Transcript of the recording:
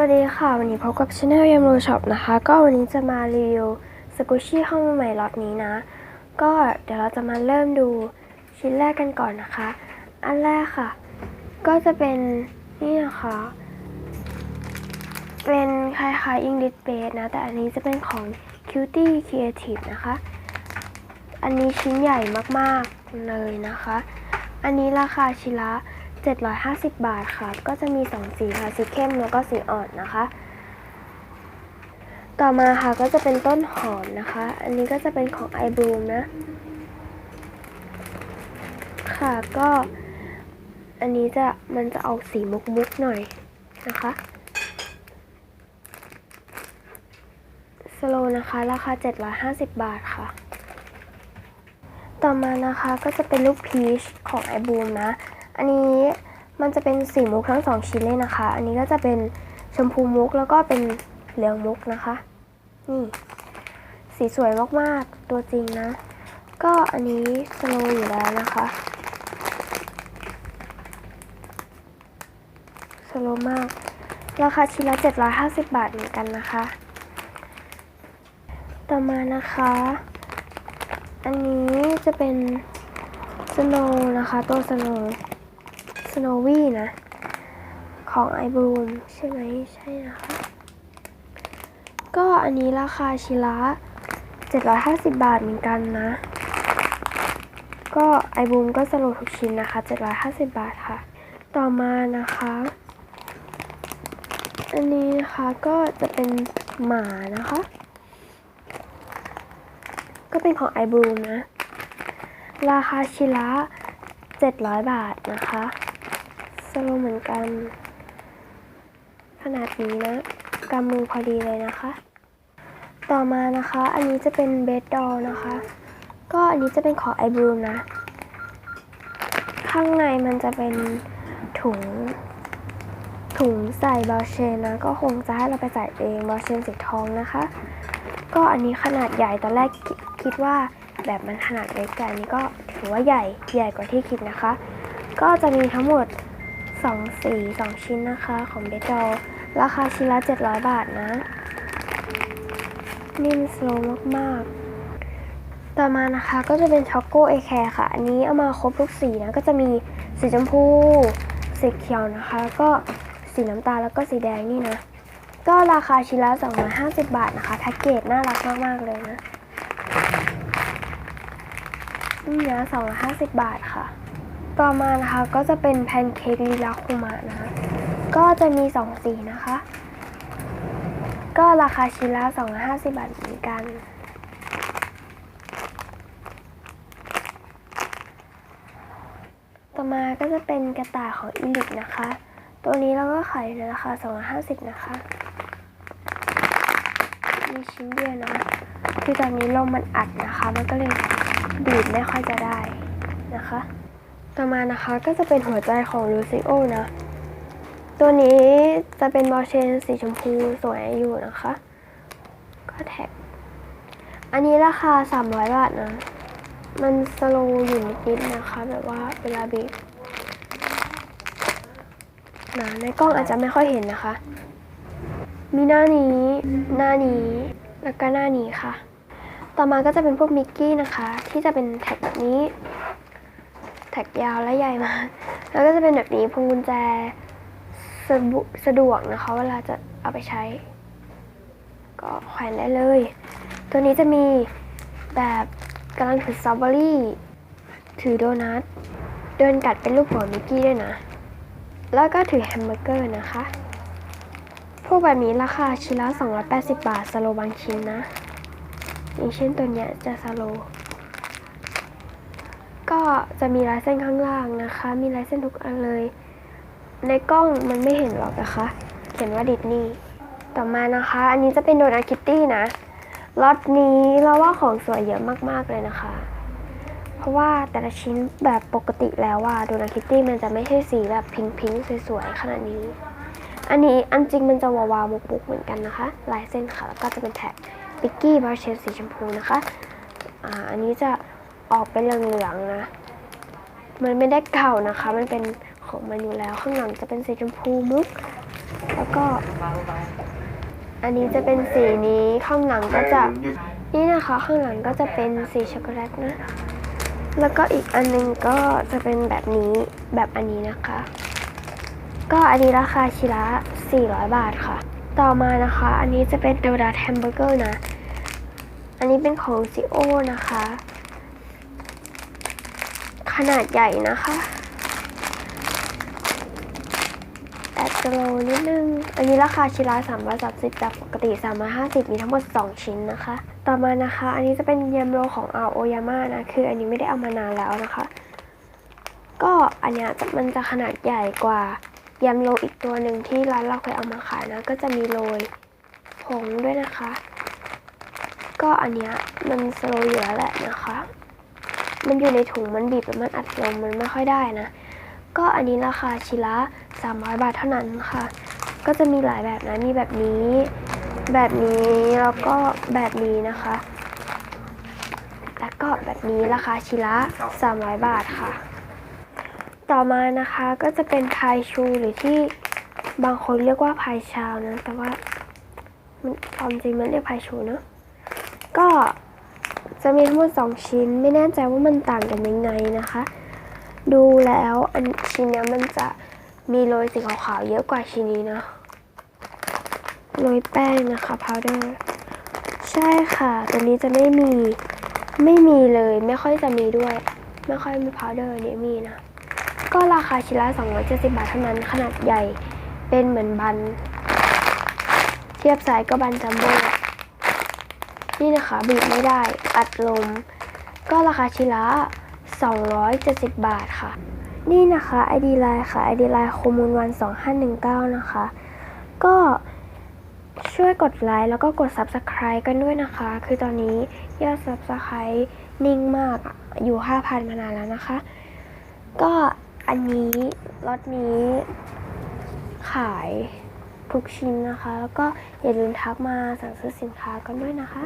วัสดีค่ะ วันนี้พบกับช anel ยมโรช็อปนะคะ ก็วันนี้จะมารีวิวสกุชี่ห้องใหม่ล็อตนี้นะ ก็เดี๋ยวเราจะมาเริ่มดูชิ้นแรกกันก่อนนะคะ อันแรกค่ะ ก็จะเป็นนี่นะคะ เป็นคล้ายๆ English Base นะ แต่อันนี้จะเป็นของ Cutie Creative นะคะ อันนี้ชิ้นใหญ่มากๆเลยนะคะ อันนี้ราคาชิ้นละ 750 บาทค่ะ ก็จะมี 2 สีค่ะ สีเข้มแล้วก็สีอ่อนนะคะ ต่อมาค่ะก็จะเป็นต้นหอมนะคะ อันนี้ก็จะเป็นของ i b l o o m นะ ค่ะก็อันนี้จะมันจะออกสีมุกๆหน่อยนะคะสโลนะคะ ราคา 750 บาทค่ะ ต่อมานะคะก็จะเป็นลูกพีชของไอบูมนะ อันนี้มันจะเป็นสีมุกทั้งสองชิ้นเลยนะคะ อันนี้ก็จะเป็นชมพูมุกแล้วก็เป็นเหลืองมุกนะคะ นี่ สีสวยมากๆ ตัวจริงนะ ก็อันนี้สโลอยู่แล้วนะคะสโลมาก ราคาชิ้นละ 750 บาทเหมือนกันนะคะ ต่อมานะคะ อันนี้จะเป็นสโนว์นะคะ ตัวสโนว์ สโนวี่นะ ของไอบรูมใช่ไหมใช่นะคะ ก็อันนี้ราคาชิ้นละ750 บาทเหมือนกันนะ ก็ไอบูมก็สโลว์ทุกชิ้นนะคะ 750 บาทค่ะ ต่อมานะคะ อันนี้นะคะก็จะเป็นหมานะคะ ก็เป็นของ i b l o o m นะ ราคาชิ้นละ700 บาทนะคะ สโลเหมือนกัน ขนาดนี้นะกำมือพอดีเลยนะคะ ต่อมานะคะ อันนี้จะเป็นเบดดอลนะคะ ก็อันนี้จะเป็นของ i b l o o m นะ ข้างในมันจะเป็นถุง ถุงใส่บอลเชนนะ ก็คงจะให้เราไปใส่เองบอลเชนสีทองนะคะ ก็อันนี้ขนาดใหญ่ตอนแรกคคิดว่าแบบมันขนาดเล็กแต่อันนี้ก็ถือว่าใหญ่ใหญ่กว่าที่คิดนะคะ ก็จะมีทั้งหมด 2 สี 2 ชิ้นนะคะ ของเบดอลราคาชิ้นละ 700 บาทนะ นิ่มสโลว์มาก ๆ ต่อมานะคะก็จะเป็นช็อกโกเอแคร์ค่ะ อันนี้เอามาครบทุกสีนะ ก็จะมีสีชมพู สีเขียวนะคะ ก็สีน้ำตาลแล้วก็สีแดงนี่นะ ก็ราคาชิ้นละ 250 บาทนะคะ แพ็กเกจน่ารักมาก ๆ เลยนะนี่นะ250 บาทค่ะ ต่อมานะคะก็จะเป็นแพนเค้กลีลาคุมะนะคะก็จะมี 2 สีนะคะ ก็ราคาชิ้นละ250 บาทเหมือนกัน ต่อมาก็จะเป็นกระต่ายของอีลิกนะคะ ตัวนี้เราก็ขายในราคา250 นะคะ มีชิ้นเดียวนะคือตอนนี้ลมมันอัดนะคะ มันก็เลยบีบไม่ค่อยจะได้นะคะ ต่อมานะคะก็จะเป็นหัวใจของลูซิโอนะ ตัวนี้จะเป็นบอลเชนสีชมพูสวยอยู่นะคะ ก็แท็ก อันนี้ราคา 300 บาทนะ มันสโลว์อยู่นิดๆนะคะ แบบว่าเวลาบีบนะในกล้องอาจจะไม่ค่อยเห็นนะคะ มีหน้านี้ หน้านี้ แล้วก็หน้านี้ค่ะ ต่อมาก็จะเป็นพวกมิกกี้นะคะ ที่จะเป็นแท็กแบบนี้ แท็กยาวและใหญ่มาก แล้วก็จะเป็นแบบนี้พวงกุญแจสะสะดวกนะคะ เวลาจะเอาไปใช้ ก็แขวนได้เลย ตัวนี้จะมีแบบกำลังถือสตรอเบอรี่ ถือโดนัท เดินกัดเป็นรูปหัวมิกกี้ด้วยนะ แล้วก็ถือแฮมเบอร์เกอร์นะคะ พวกแบบนี้ราคาชิ้นละ280 บาทสโลบางชิ้นนะ อย่างเช่นตัวเนี้ยจะสโล จะมีลายเส้นข้างล่างนะคะ มีลายเส้นทุกอันเลย ในกล้องมันไม่เห็นหรอกนะคะเขียนว่าดิสนีย์ต่อมานะคะ อันนี้จะเป็นโดนัทคิตตี้นะล็อตนี้เราว่าของสวยเยอะมากๆเลยนะคะ เพราะว่าแต่ละชิ้นแบบปกติแล้วว่าโดนัทคิตตี้มันจะไม่ใช่สีแบบพิงพิงๆสวยๆขนาดนี้ อันนี้อันจริงมันจะวาวๆมุกๆเหมือนกันนะคะ ลายเส้นค่ะแล้วก็จะเป็นแท็กปิกกี้บาร์เชนสีชมพูนะคะ อ่าอันนี้จะออกเป็นเหลืองๆนะ มันไม่ได้เก่านะคะ มันเป็นของมันอยู่แล้ว ข้างหลังจะเป็นสีชมพูมุก แล้วก็ อันนี้จะเป็นสีนี้ข้างหลังก็จะนี่นะคะข้างหลังก็จะเป็นสีช็อกโกแลตนะ แล้วก็อีกอันหนึงก็จะเป็นแบบนี้แบบอันนี้นะคะ ก็อันนี้ราคาชิ้นละ400 บาทค่ะ ต่อมานะคะ อันนี้จะเป็นโดนัทแฮมเบอร์เกอร์นะ อันนี้เป็นของซิโอนะคะ ขนาดใหญ่นะคะแอดจะโลนิดนึง อันนี้ราคาชิ้นละ330จากปกติ350มีทั้งหมด2ชิ้นนะคะ ต่อมานะคะ อันนี้จะเป็นยำโรของอาโอยาม่านะ คือ อันนี้ไม่ได้เอามานานแล้วนะคะ ก็อันเนี้ยมันจะขนาดใหญ่กว่ายำโรอีกตัวหนึ่งที่ร้านเราเคยเอามาขายนะ ก็จะมีโรยผงด้วยนะคะ ก็อันเนี้ยมันสโลว์อยู่แล้วแหละนะคะ มันอยู่ในถุงมันบีบแล้วมันอัดลมมันไม่ค่อยได้นะ ก็อันนี้ราคาชิ้นละ300 บาทเท่านั้นค่ะ ก็จะมีหลายแบบนะ มีแบบนี้ แบบนี้แล้วก็แบบนี้นะคะ แล้วก็แบบนี้ราคาชิ้นละ300 บาทค่ะ ต่อมานะคะก็จะเป็นพายชูหรือที่บางคนเรียกว่าพายชาวนะ แต่ว่ามันความจริงมันเรียกพายชูเนอะก็ จะมีทั้งหมด2ชิ้น ไม่แน่ใจว่ามันต่างกันยังไงนะคะ ดูแล้วอันชิ้นนี้มันจะมีโรยสีขาวๆเยอะกว่าชิ้นนี้นะโรยแป้งนะคะพาวเดอร์ใช่ค่ะ ตัวนี้จะไม่มีไม่มีเลยไม่ค่อยจะมีด้วย ไม่ค่อยมีพาวเดอร์นี้มีนะ ก็ราคาชิ้นละ270 บาทเท่านั้นขนาดใหญ่เป็นเหมือนบัน เทียบไซส์ก็บันจัมโบ้ นี่นะคะบีบไม่ได้อัดลม ก็ราคาชิ้นละ270 บาทค่ะ นี่นะคะ ID Line ค่ะ ID Line โคมูลวัน 2519 นะคะ ก็ช่วยกดไลค์แล้วก็กด Subscribe กันด้วยนะคะ คือตอนนี้ยอด Subscribe นิ่งมากอะอยู่ 5,000 มานานแล้วนะคะ ก็อันนี้รถนี้ขาย ทุกชิ้นนะคะ แล้วก็อย่าลืมทักมาสั่งซื้อสินค้ากันด้วยนะคะ